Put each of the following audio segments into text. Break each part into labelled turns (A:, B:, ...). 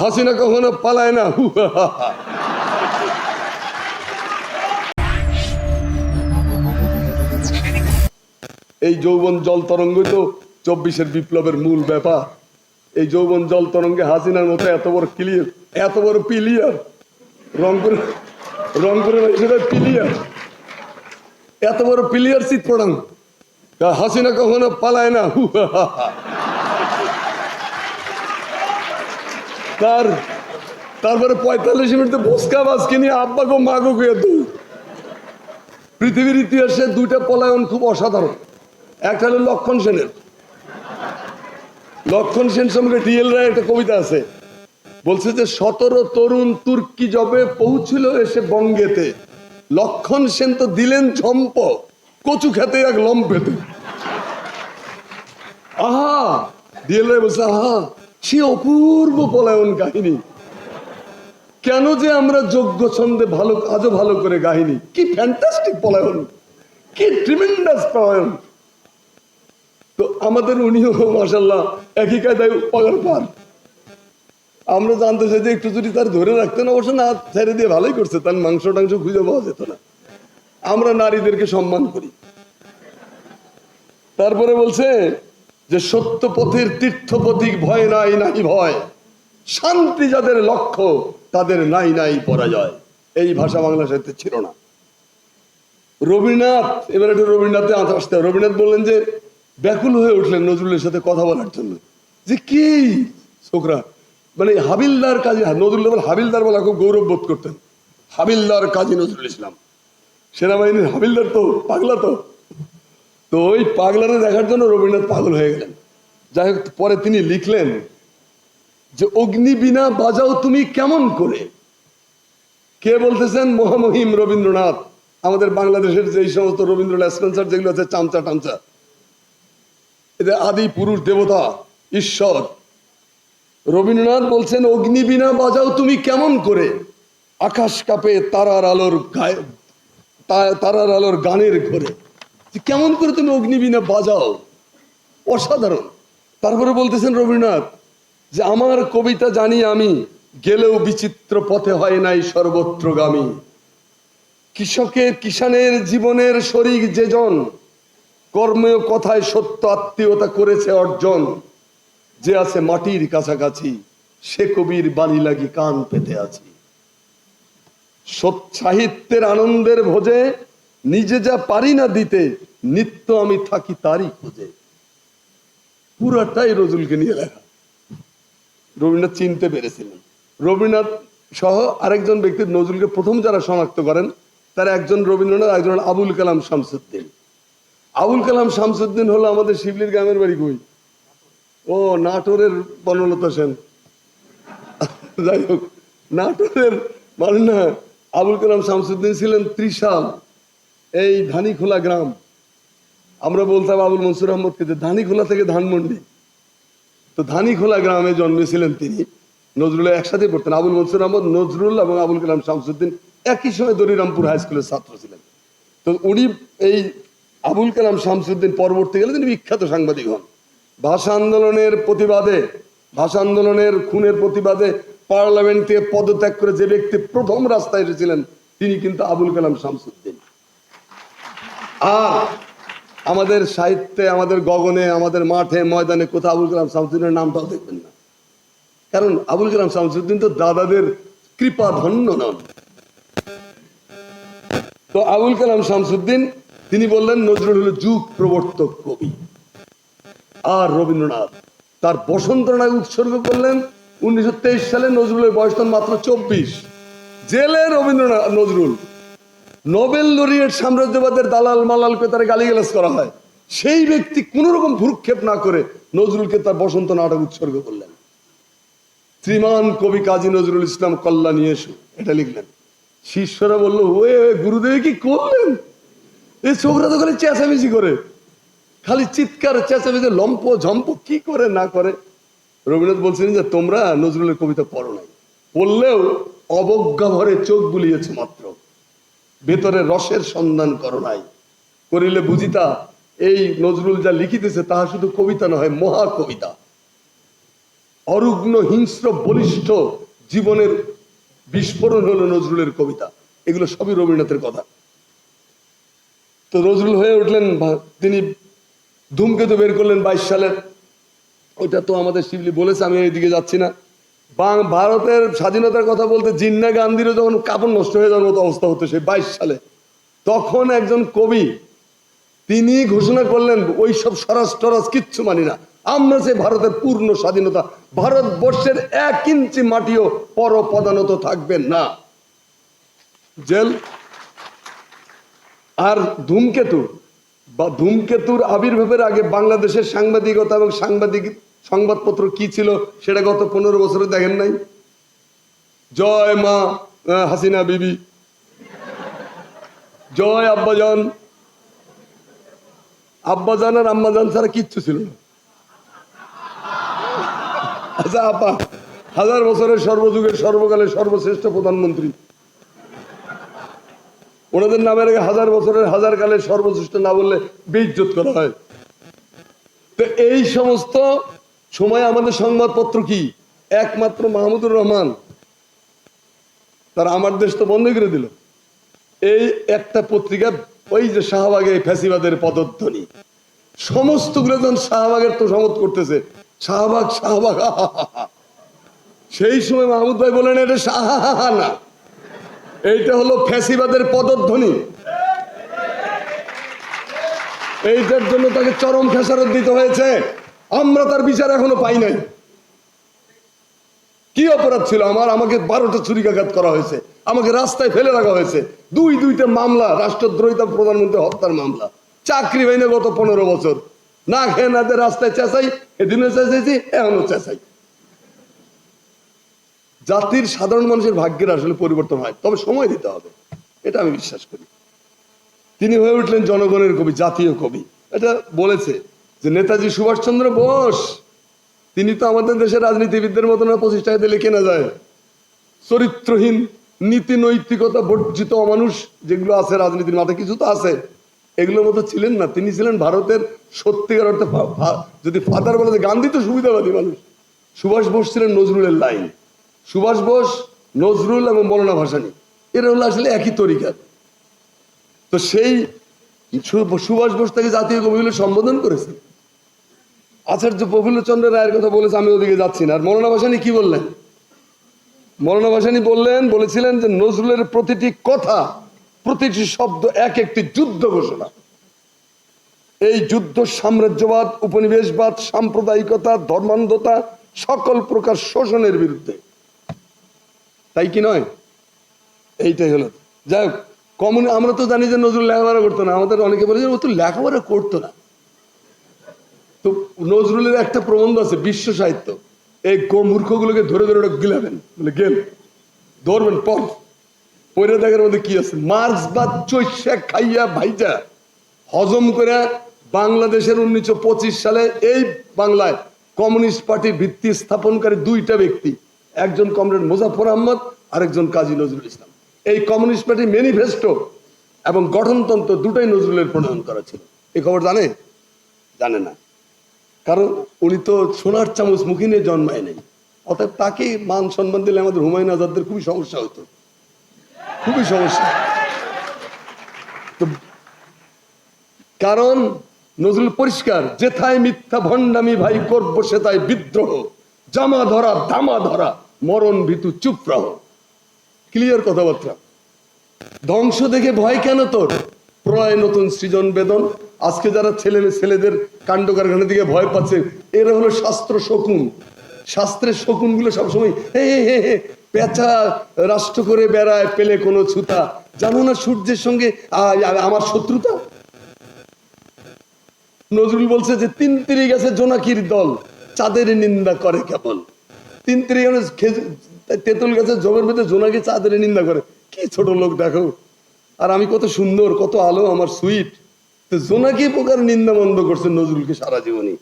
A: হাসিনা কখনো পালায় না। এই যৌবন জল তরঙ্গই তো চব্বিশের বিপ্লবের মূল ব্যাপার। এই যৌবন জল তরঙ্গে হাসিনার মতো এত বড় ক্লিয়ার এত বড় পিলিয়ার রংপুর রংপুরের হিসেবে পিলিয়ার এত বড় পিলিয়ার পড়ান। হাসিনা কখনো পালায় না হু হা হা হা। তার তারপরে পঁয়তাল্লিশ মিনিটে বসকা বাসকে নিয়ে আব্বা গো, মা গো কুয়ে দৌড় পৃথিবীর ইতিহাসে দুইটা পলায়ন খুব অসাধারণ। একটা হলো লক্ষণ সেনের। লক্ষণ সেন সম্পর্কে ডিএল রায় একটা কবিতা আছে। বলছে যে, সতেরো তরুণ তুর্কি জবে পৌঁছিল এসে বঙ্গেতে। লক্ষণ সেন তো দিলেন ঝম্প, কচু খেতে এক লম্পেতে। আহা! ডিএল রায় বলছে, আহা! সে অপূর্ব পলায়ন কাহিনী। কেন যে আমরা যোগ্য ছন্দে ভালো, আজও ভালো করে গাহিনি কি ফ্যান্টাস্টিক পলায়ন! কি ট্রিমেন্ডাস পলায়ন! তো আমাদের উনিও মাসাল্লাহ একই কায়দায় পাগার পার আমরা জানতে চাই যে একটু যদি তার ধরে রাখতেন, অবশ্য না, ছেড়ে দিয়ে ভালোই করছে, তার মাংস টাংস খুঁজে পাওয়া যেত না। আমরা নারীদেরকে সম্মান করি। তারপরে বলছে যে সত্য পথের তীর্থপথিক ভয় নাই নাই ভয়। শান্তি যাদের লক্ষ্য, তাদের নাই নাই পরাজয়। এই ভাষা বাংলা সাহিত্যে ছিল না। রবীন্দ্রনাথ, এবার একটু রবীন্দ্রনাথে আসতে। রবীন্দ্রনাথ বললেন যে, ব্যাকুল হয়ে উঠলেন নজরুলের সাথে কথা বলার জন্য। যে কি? ছোকরা মানে হাবিলদার কাজী, নজরুল বলে হাবিলদার বলা খুব গৌরব বোধ করতেন। হাবিলদার কাজী নজরুল ইসলাম। সেনাবাহিনীর হাবিলদার তো, পাগলা তো। তো ওই পাগলারে দেখার জন্য রবীন্দ্রনাথ পাগল হয়ে গেলেন। যাই হোক, পরে তিনি লিখলেন যে, অগ্নি বিনা বাজাও তুমি কেমন করে? কে বলতেছেন? মহামহিম রবীন্দ্রনাথ। আমাদের বাংলাদেশের যে সমস্ত রবীন্দ্রনাথ স্পেন্সার যেগুলো আছে, চামচা, টামচা। এদের আদি পুরুষ দেবতা, ঈশ্বর। রবীন্দ্রনাথ বলছেন, অগ্নি বিনা বাজাও তুমি কেমন করে? আকাশ কাপে তারার আলোর গায়ে তারার আলোর গানের ঘরে। যে কেমন করে তুমি অগ্নি বিনা বাজাও? অসাধারণ। তারপরে বলতেছেন রবীন্দ্রনাথ, যে আমার কবিতা জানি আমি, গেলেও বিচিত্র পথে হয় নাই সর্বত্রগামী। কৃষকের কিষানের জীবনের শরিক যেজন কর্মেও কথায় সত্য আত্মীয়তা করেছে অর্জন। যে আছে মাটির কাছাকাছি, সে কবির বাণী লাগি কান পেতে আছি। সাহিত্যের আনন্দের ভোজে নিজে যা পারি না দিতে, নিত্য আমি থাকি তারই খোঁজে। পুরাটাই নজরুলকে নিয়ে লেখা। রবীন্দ্রনাথ চিনতে পেরেছিলেন। রবীন্দ্রনাথ সহ আরেকজন ব্যক্তি নজরুলকে প্রথম যারা শনাক্ত করেন, তারা একজন রবীন্দ্রনাথ একজন আবুল কালাম শামসুদ্দিন। আবুল কালাম শামসুদ্দিন হলো আমাদের শিবলির গ্রামের বাড়ি কই? ও, নাটোরের বনলতা সেন। যাই হোক, নাটোরের মানে না আবুল কালাম শামসুদ্দিন ছিলেন ত্রিশাল। এই ধানিখোলা গ্রাম। আমরা বলতাম আবুল মনসুর আহমদকে যে ধানিখোলা থেকে ধানমন্ডি। তো ধানিখোলা গ্রামে জন্মেছিলেন তিনি। নজরুলের একসাথে পড়তেন। আবুল মনসুর আহমদ, নজরুল এবং আবুল কালাম শামসুদ্দিন একই সময় দরিরামপুর হাই স্কুলের ছাত্র ছিলেন। তো উনি এই আবুল কালাম শামসুদ্দিন পরবর্তী গেলে তিনি বিখ্যাত সাংবাদিক হন। ভাষা আন্দোলনের প্রতিবাদে, ভাষা আন্দোলনের খুনের প্রতিবাদে পার্লামেন্ট থেকে পদত্যাগ করে যে ব্যক্তি প্রথম রাস্তায় এসেছিলেন, তিনি কিন্তু আবুল কালাম শামসুদ্দিন। আর আমাদের সাহিত্যে, আমাদের গগনে, আমাদের মাঠে, ময়দানে কোথাও আবুল কালাম শামসুদ্দিনের নামটাও দেখবেন না। কারণ আবুল কালাম শামসুদ্দিন তো দাদাদের কৃপা ধন্য নন। তো আবুল কালাম শামসুদ্দিন, তিনি বললেন, নজরুল হলো যুগ প্রবর্তক কবি। আর রবীন্দ্রনাথ তার বসন্তনায় উৎসর্গ করলেন উনিশশো তেইশ সালে, নজরুলের বয়স তখন মাত্র চব্বিশ। জেলে রবীন্দ্রনাথ, নজরুল। নোবেল লরিয়েট সাম্রাজ্যবাদের দালাল মালালকে তারা গালিগালাজ করা হয়। সেই ব্যক্তি কোন রকম ভ্রুক্ষেপ না করে নজরুলকে তার বসন্ত নাটক উৎসর্গ করলেন। শ্রীমান কবি কাজী নজরুল ইসলাম কল্যাণী এসো, এটা লিখলেন। শিষ্যরা বলল, ওয়ে, গুরুদেব কি করলেন? এই ছোকরা তো খালি চেঁচামেচি করে। খালি চিৎকার, চেঁচামেচি, লম্প ঝম্প কি করে না করে? রবীন্দ্রনাথ বলছিলেন যে, তোমরা নজরুলের কবিতা পড়ো নাই। পড়লেও অবজ্ঞা ভরে চোখ বুলিয়েছে মাত্র। ভেতরে রসের সন্ধান করো নাই। করিলে বুঝিতা, এই নজরুল যা লিখিতেছে, তাহা শুধু কবিতা নয় মহা কবিতা অরুগ্ন হিংস্র বলিষ্ঠ জীবনের বিস্ফোরণ হলো নজরুলের কবিতা। এগুলো সবই রবীন্দ্রনাথের কথা। তো নজরুল হয়ে উঠলেন তিনি ধূমকেতু বের করলেন বাইশ সালের। ওইটা তো আমাদের শিবলি বলেছে, আমি এইদিকে যাচ্ছি না। ভারতের স্বাধীনতার কথা বলতে জিন্না গান্ধীরও যখন কাপড় নষ্ট হয়ে যাওয়ার মতো অবস্থা হতো সেই বাইশ সালে, তখন একজন কবি, তিনি ঘোষণা করলেন, ওই সব স্বরাজ টরাজ কিচ্ছু মানি না। আমরা যে ভারতের পূর্ণ স্বাধীনতা। ভারতবর্ষের এক ইঞ্চি মাটিও পর পদানত থাকবে না। জেল। আর ধূমকেতু বা ধূমকেতুর আবির্ভাবের আগে বাংলাদেশের সাংবাদিকতা এবং সাংবাদিক সংবাদপত্র কি ছিল সেটা গত পনেরো বছরে দেখেন নাই? জয় মা হাসিনা বিবি। জয় আব্বাজান। আব্বাজান আর আম্মাজান ছাড়া কিচ্ছু ছিল আচ্ছা আপা, হাজার বছরের সর্বযুগের সর্বকালের সর্বশ্রেষ্ঠ প্রধানমন্ত্রী। ওনাদের নামের আগে হাজার বছরের হাজার কালের সর্বশ্রেষ্ঠ না বললে বেইজ্জত করা হয়। তো এই সমস্ত সময় আমাদের সংবাদপত্র কি? একমাত্র মাহমুদুর রহমান। তারা আমার দেশ তো বন্ধ করে দিল। এই একটা পত্রিকা, ওই যে শাহবাগে ফ্যাসিবাদের পদধ্বনি। সমস্তগুলো যখন শাহবাগের তো সমত করতেছে। শাহবাগ শাহবাগ। সেই সময় মাহমুদ ভাই বলেন, এটা শাহা না। এইটা হলো ফ্যাসিবাদের পদধ্বনি। এইটার জন্য তাকে চরম খেসারত দিতে হয়েছে। আমরা তার বিচার এখনও পাই নাই। কি অপরাধ ছিল আমার? আমাকে বারোটা ছুরিকাঘাত করা হয়েছে। আমাকে রাস্তায় ফেলে রাখা হয়েছে। দুই দুইটা মামলা, রাষ্ট্রদ্রোহিতা, প্রধানমন্ত্রী হত্যার মামলা। চাকরি হয়নি গত পনেরো বছর। না খেয়ে না রাস্তায় চেঁচাই, এদিনও চেঁচাইছি এখনও চেঁচাই। জাতির সাধারণ মানুষের ভাগ্যের আসলে পরিবর্তন হয়। তবে সময় দিতে হবে। এটা আমি বিশ্বাস করি। তিনি হয়ে উঠলেন জনগণের কবি, জাতীয় কবি। এটা বলেছে। যে নেতাজি সুভাষচন্দ্র বোস, তিনি তো আমাদের দেশের রাজনীতিবিদদের মতো না, পঁচিশ টাকা দিলে কেনা যায়। চরিত্রহীন, নীতি নৈতিকতা বর্জিত অমানুষ যেগুলো আছে রাজনীতির মাথায় কিছু তো আছে। এগুলোর মতো ছিলেন না। তিনি ছিলেন ভারতের সত্যিকার অর্থে যদি ফাদার বলে গান্ধী তো সুবিধাবাদী মানুষ। সুভাষ বোস ছিলেন নজরুলের লাইন সুভাষ বোস, নজরুল এবং মৌলানা ভাসানী। এরা হলো আসলে একই তরিকার তো সেই সুভাষ বোস তাকে জাতীয় কবি সম্বোধন করেছে। আচার্য প্রফুল্লচন্দ্র রায়ের কথা বলেছে, আমি ওদিকে যাচ্ছি না। আর মৌলানা ভাসানী কি বললেন? মৌলানা ভাসানী বললেন, বলেছিলেন যে নজরুলের প্রতিটি কথা, প্রতিটি শব্দ এক একটি যুদ্ধ ঘোষণা। এই যুদ্ধ সাম্রাজ্যবাদ, উপনিবেশবাদ, সাম্প্রদায়িকতা, ধর্মান্ধতা সকল প্রকার শোষণের বিরুদ্ধে। তাই কি নয়? এইটাই হলো। যাই হোক, কমন আমরা তো জানি যে নজরুল লেখাপড়া করতো না। আমাদের অনেকে বলে যে ও তো লেখাপড়া করতো না। তো নজরুলের একটা প্রবন্ধ আছে, বিশ্ব সাহিত্য। এই মূর্খগুলোকে ধরে ধরে ওটা গিলাবেন, বলে গেল, ধরবেন পর পরে দেখার মধ্যে কি আছে? মার্ক্স বা চৈশা খাইয়া ভাইজা হজম করে বাংলাদেশের উনিশশো পঁচিশ সালে এই বাংলায় কমিউনিস্ট পার্টির ভিত্তি স্থাপনকারী দুইটা ব্যক্তি, একজন কমরেড মুজাফর আহমদ, আরেকজন কাজী নজরুল ইসলাম। এই কমিউনিস্ট পার্টির ম্যানিফেস্টো এবং গঠনতন্ত্র দুটাই নজরুলের প্রণয়ন করা ছিল। এই খবর জানে? জানে না। কারণ উনি তো সোনার চামচ মুখে নিয়ে জন্মায় নেই। অর্থাৎ তাকে মান সম্মান দিলে আমাদের হুমায়ুন আজাদদের খুবই সমস্যা হতো। খুবই সমস্যা। কারণ নজরুল পরিষ্কার, যেথায় মিথ্যা ভণ্ডামি ভাই করব সেথায় বিদ্রোহ, জামা ধরা দামা ধরা, মরণ ভীতু চুপ রহ। ক্লিয়ার কথাবার্তা। ধ্বংস দেখে ভয় কেন তোর? প্রয় নতুন সৃজন বেদন, আজকে যারা ছেলে ছেলেদের কাণ্ড কারখানা দিকে ভয় পাচ্ছে। এরা হলো শাস্ত্র শকুন। শাস্ত্রের শকুনগুলো সবসময়, হে হে হে হে, পেঁচা রাষ্ট্র করে বেড়ায় পেলে কোনো ছুতা। জানো না সূর্যের সঙ্গে আমার শত্রুতা? নজরুল বলছে যে, তিন তিরি গেছে জোনাকির দল, চাঁদের নিন্দা করে কেবল। তিন তিরি গেছে তেঁতুল গাছের জমের মধ্যে জোনাকি চাঁদের নিন্দা করে। কি ছোট লোক দেখো। আর আমি কত সুন্দর, কত আলো, আমার সুইট। তো জোনাকি প্রকার নিন্দা বন্ধ করছে নজরুলকে সারা জীবনই।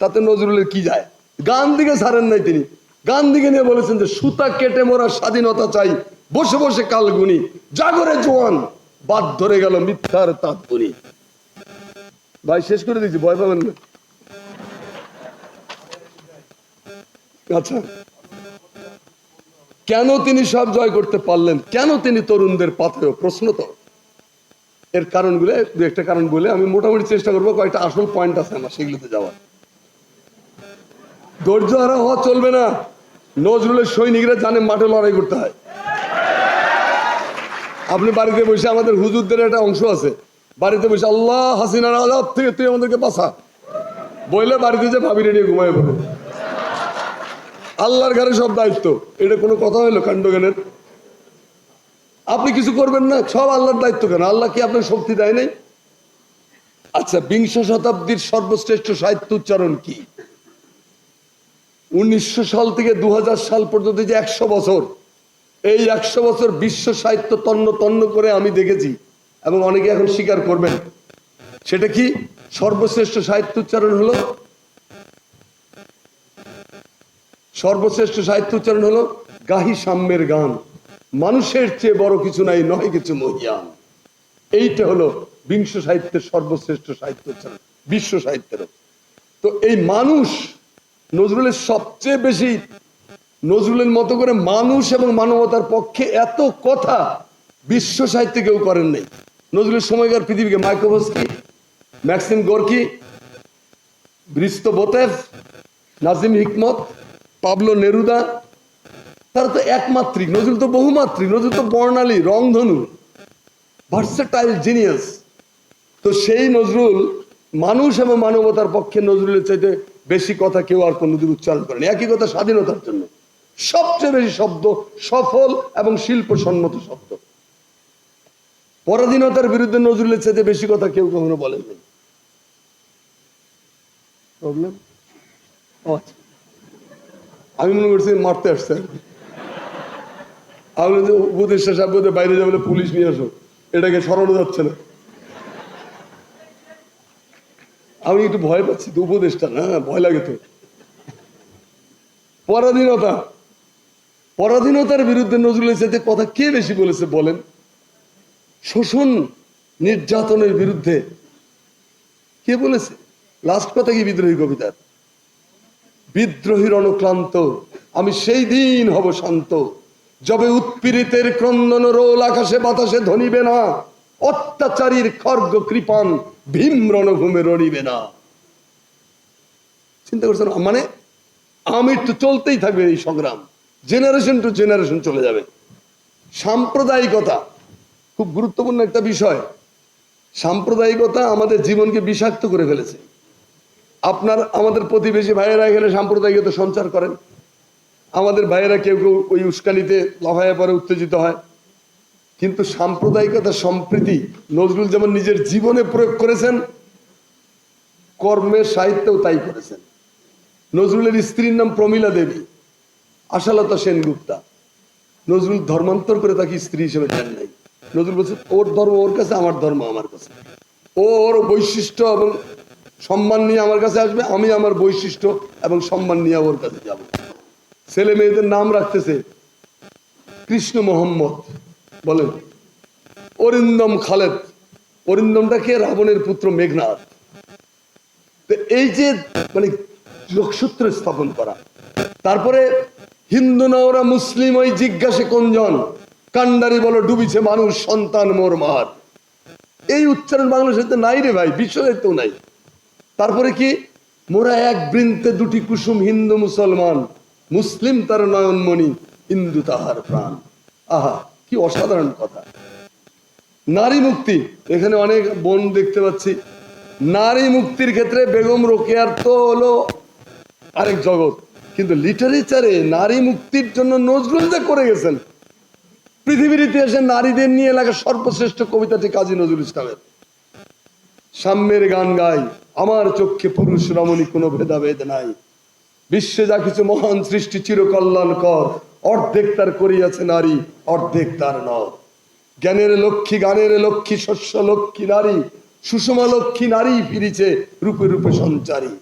A: তাতে নজরুলের কি যায়? গান দিকে ছাড়েন নাই তিনি। গান দিকে নিয়ে বলেছেন যে, সুতা কেটে মোরা স্বাধীনতা চাই। বসে বসে কালগুনি জাগরে জোয়ান। বাদ ধরে গেল মিথ্যার তাৎপরি ভাই, শেষ করে দিচ্ছি ভয় পাবেন না। আচ্ছা। কেন তিনি সব জয় করতে পারলেন? কেন তিনি তরুণদের পাথেয়? প্রশ্ন তো। এর কারণগুলো দু একটা কারণ বলে আমি মোটামুটি চেষ্টা করব কয়েকটা আসল পয়েন্ট আছে আমার সেগুলোতে যাওয়ার। ধৈর্য হারা হওয়া চলবে না। নজরুলের সৈনিকরা জানে মাঠে লড়াই করতে হয়। আপনি বাড়িতে বসে আমাদের হুজুরদের একটা অংশ আছে। বাড়িতে বসে আল্লাহ হাসিনার আজাদ থেকে তুই আমাদেরকে বাঁচা। বইলে বাড়িতে যে ভাবি নিয়ে ঘুমায় পড়ে। আল্লাহর ঘরে সব দায়িত্ব। এটা কোনো কথা হলো কাণ্ডজ্ঞানের? আপনি কিছু করবেন না, সব আল্লাহর দায়িত্ব কেন? আল্লাহ কি আপনার শক্তি দেয় নাই? আচ্ছা বিংশ শতাব্দীর সর্বশ্রেষ্ঠ সাহিত্য উচ্চারণ কি? উনিশশো সাল থেকে দু হাজার সাল পর্যন্ত যে একশো বছর, এই একশো বছর বিশ্ব সাহিত্য তন্ন তন্ন করে আমি দেখেছি এবং অনেকে এখন স্বীকার করবেন। সেটা কি? সর্বশ্রেষ্ঠ সাহিত্য উচ্চারণ হলো? সর্বশ্রেষ্ঠ সাহিত্য উচ্চারণ হলো গাহি সাম্যের গান। মানুষের চেয়ে বড় কিছু নাই, নয় কিছু মহিয়ান এইটা হলো বিংশ সাহিত্যের সর্বশ্রেষ্ঠ সাহিত্য বিশ্ব সাহিত্যের তো এই মানুষ নজরুলের সবচেয়ে বেশি, নজরুলের মতো করে মানুষ এবং মানবতার পক্ষে এত কথা বিশ্ব সাহিত্যে কেউ করেন নাই। নজরুলের সময়কার পৃথিবীকে Mayakovsky, Maxim Gorky, Hristo Botev, Nazim Hikmet, Pablo Neruda তারা তো একমাত্রিক নজরুল তো বহুমাত্রিক নজরুল তো বর্ণালী রংধনু ভার্সেটাইল জিনিয়াস তো সেই নজরুল মানুষ এবং মানবতার পক্ষে নজরুলের চাইতে বেশি কথা কেউ আর কোনোদিন উচ্চারণ করেনি। একই কথা স্বাধীনতার জন্য। সবচেয়ে বেশি শব্দ সফল এবং শিল্প সম্মত শব্দ। পরাধীনতার বিরুদ্ধে নজরুলের চাইতে বেশি কথা কেউ কখনো বলেননি প্রবলেম আচ্ছা। আমি মনে করছি মারতে আসছে। আমি যে উপদেষ্টা সাহেব বাইরে যাবে পুলিশ নিয়ে আসো। এটাকে সরানো যাচ্ছে না। আমি একটু ভয় পাচ্ছি তো উপদেষ্টা না ভয় লাগে তো। পরাধীনতা। পরাধীনতার বিরুদ্ধে নজরুলের সাথে কথা কে বেশি বলেছে বলেন? শোষণ নির্যাতনের বিরুদ্ধে কে বলেছে? লাস্ট কথা কি বিদ্রোহী কবিতার? বিদ্রোহীর অনুক্লান্ত আমি সেই দিন হব শান্ত। যবে উৎপীড়িতের ক্রন্দন রোল আকাশে বাতাসে ধনিবে না, অত্যাচারীর খর্গ কৃপান ভীম রণভূমে রণিবে না। চিন্তা করছেন মানে আমি তো চলতেই থাকবে এই সংগ্রাম জেনারেশন টু জেনারেশন চলে যাবে। সাম্প্রদায়িকতা, খুব গুরুত্বপূর্ণ একটা বিষয়, সাম্প্রদায়িকতা আমাদের জীবনকে বিষাক্ত করে ফেলেছে। আপনার, আমাদের প্রতিবেশী ভাইয়েরা এখানে সাম্প্রদায়িকতা সঞ্চার করেন। আমাদের ভাইয়েরা কেউ কেউ ওই উস্কানিতে লাফাইয়া পরে উত্তেজিত হয়। কিন্তু সাম্প্রদায়িকতা সম্প্রীতি নজরুল যেমন নিজের জীবনে প্রয়োগ করেছেন, কর্মের সাহিত্যেও তাই করেছেন। নজরুলের স্ত্রীর নাম প্রমীলা দেবী, আশালতা সেনগুপ্তা। নজরুল ধর্মান্তর করে তাকে স্ত্রী হিসেবে নেন নাই। নজরুল বলছে, ওর ধর্ম ওর কাছে, আমার ধর্ম আমার কাছে। ওর বৈশিষ্ট্য এবং সম্মান নিয়ে আমার কাছে আসবে, আমি আমার বৈশিষ্ট্য এবং সম্মান নিয়ে ওর কাছে যাব। ছেলে মেয়েদের নাম রাখতেছে কৃষ্ণ মোহাম্মদ। বলেন, অরিন্দম খালেদ। অরিন্দমটা কে? রাবণের পুত্র মেঘনাথ। এই যে মানে যোগসূত্র স্থাপন করা। তারপরে হিন্দু না ওরা মুসলিম, ওই জিজ্ঞাসে কোনজন? কান্ডারি বলো, ডুবিছে মানুষ, সন্তান মোর মার এই উচ্চারণ বাংলা সাহিত্যে নাই রে ভাই সাহিত্যেও নাই। তারপরে কি? মোরা এক বৃন্তে দুটি কুসুম হিন্দু মুসলমান। মুসলিম তার নয়নমণি হিন্দু তাহার প্রাণ। আহা, কি অসাধারণ কথা। নারী মুক্তি, এখানে অনেক বোন দেখতে পাচ্ছি। নারী মুক্তির ক্ষেত্রে বেগম রোকেয়ার তো হলো আরেক জগৎ। কিন্তু লিটারেচারে নারী মুক্তির জন্য নজরুল যে করে গেছেন। পৃথিবীর ইতিহাসে নারীদের নিয়ে লেখা সর্বশ্রেষ্ঠ কবিতাটি কাজী নজরুল ইসলামের। সাম্যের গান গাই, আমার চক্ষে পুরুষ রমণী, কোনো ভেদাভেদ নাই। বিশ্বে যা কিছু মহান সৃষ্টি চিরকল্যাণ কর। অর্ধেক তার করিয়াছে নারী, অর্ধেক তার নর। জ্ঞানের লক্ষ্মী, গানের লক্ষ্মী, শস্য লক্ষ্মী নারী, সুষমা লক্ষ্মী নারী ফিরিছে রূপে রূপে সঞ্চারী।